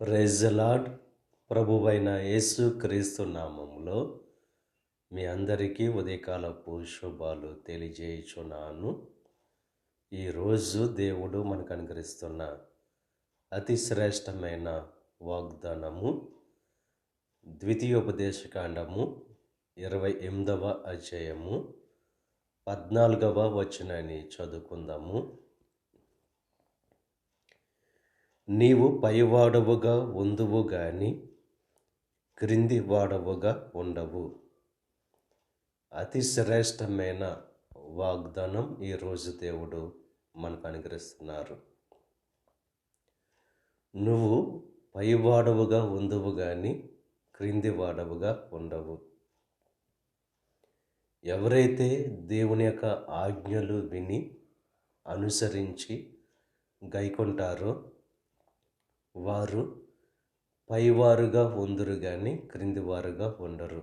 ప్రెజలాడ్ ప్రభువైన యేసు క్రీస్తు నామంలో మీ అందరికీ ఉదయకాలపు శుభాలు తెలియజేయుచున్నాను. ఈరోజు దేవుడు మనకు అనుగ్రహిస్తున్న అతి శ్రేష్టమైన వాగ్దానము ద్వితీయోపదేశకాండము ఇరవై ఎనిమిదవ అధ్యాయము పద్నాలుగవ వచనాన్ని చదువుకుందాము. నీవు పైవాడవుగా ఉందువు గాని క్రింది వాడవుగా ఉండవు. అతి శ్రేష్టమైన వాగ్దానం ఈరోజు దేవుడు మనకు అనుగ్రహిస్తున్నారు. నువ్వు పైవాడవుగా ఉందువు గాని క్రింది వాడవుగా ఉండవు. ఎవరైతే దేవుని యొక్క ఆజ్ఞలు విని అనుసరించి గైకొంటారో వారు పైవారుగా ఉందరు కానీ క్రిందివారుగా ఉండరు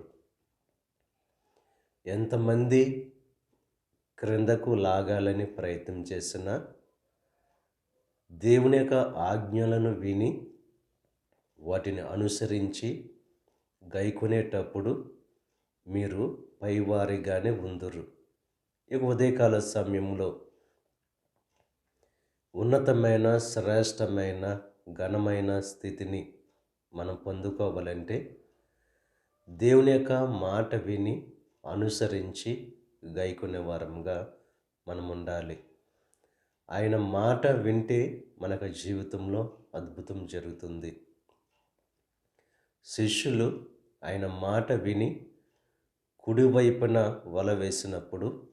ఎంతమంది క్రిందకు లాగాలని ప్రయత్నం చేసినా దేవుని యొక్క ఆజ్ఞలను విని వాటిని అనుసరించి గైకొనేటప్పుడు మీరు పైవారిగానే ఉందరు. ఇక ఉదయకాల సమయంలో ఉన్నతమైన శ్రేష్టమైన ఘనమైన స్థితిని మనం పొందుకోవాలంటే దేవుని యొక్క మాట విని అనుసరించి గైకునే వారంగా మనం ఉండాలి. ఆయన మాట వింటే మనకు జీవితంలో అద్భుతం జరుగుతుంది. శిష్యులు ఆయన మాట విని కుడివైపున వల వేసినప్పుడు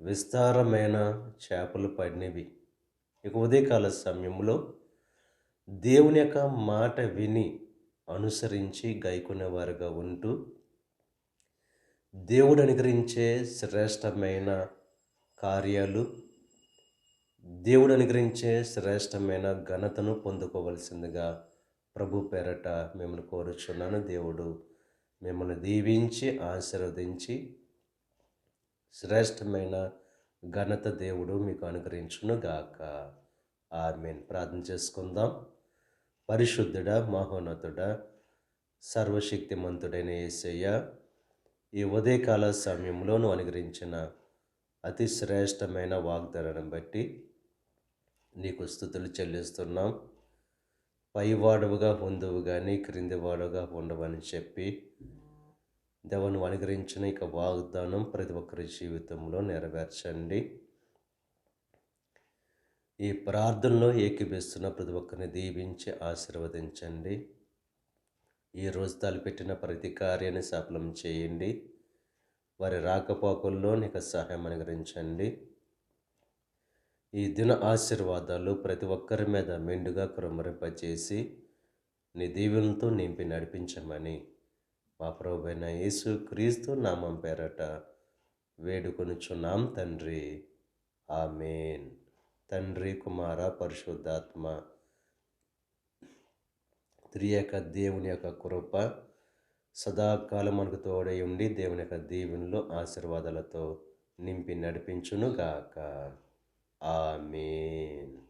విస్తారమైన చేపలు పడినవి. ఇక ఉదయకాల సమయంలో దేవుని యొక్క మాట విని అనుసరించి గైకునేవారుగా ఉంటూ దేవుడు అనుగ్రహించే శ్రేష్టమైన కార్యాలు దేవుడు అనుగ్రహించే శ్రేష్టమైన ఘనతను పొందుకోవలసిందిగా ప్రభు పేరట మిమ్మల్ని కోరుచున్నాను. దేవుడు మిమ్మల్ని దీవించి ఆశీర్వదించి శ్రేష్టమైన ఘనత దేవుడు మీకు అనుగ్రహించును గాక ఆమెన్. ప్రార్థన చేసుకుందాం. పరిశుద్ధుడ మహోన్నతుడ సర్వశక్తిమంతుడైన యేసయ్య ఈ ఉదయకాల సమయంలోను అనుగ్రహించిన అతి శ్రేష్టమైన వాగ్దానాన్ని బట్టి నీకు స్థుతులు చెల్లిస్తున్నాం. పైవాడవుగా ఉందువు కానీ క్రింది వాడుగా ఉండవని చెప్పి దేవను అనుగ్రహించిన ఇక వాగ్దానం ప్రతి ఒక్కరి జీవితంలో నెరవేర్చండి. ఈ ప్రార్థనలో ఏకీభిస్తున్న ప్రతి ఒక్కరిని దీవించి ఆశీర్వదించండి. ఈ రోజు తలపెట్టిన ప్రతి కార్యాన్ని సఫలం చేయండి. వారి రాకపోకల్లో నీకు సహాయం అనుగ్రహించండి. ఈ దిన ఆశీర్వాదాలు ప్రతి ఒక్కరి మీద మెండుగా కురమరింపచేసి నీ దీవెనతో నింపి నడిపించమని మా ప్రభువైన యేసు క్రీస్తు నామం పేరట వేడుకొనుచున్నాం తండ్రి. ఆమెన్. తండ్రి కుమార పరిశుద్ధాత్మ. త్రియక దేవుని యొక్క కృప సదాకాలం మనకు తోడై ఉండి దేవుని యొక్క దీవెనలో ఆశీర్వాదాలతో నింపి నడిపించునుగాక. ఆమెన్.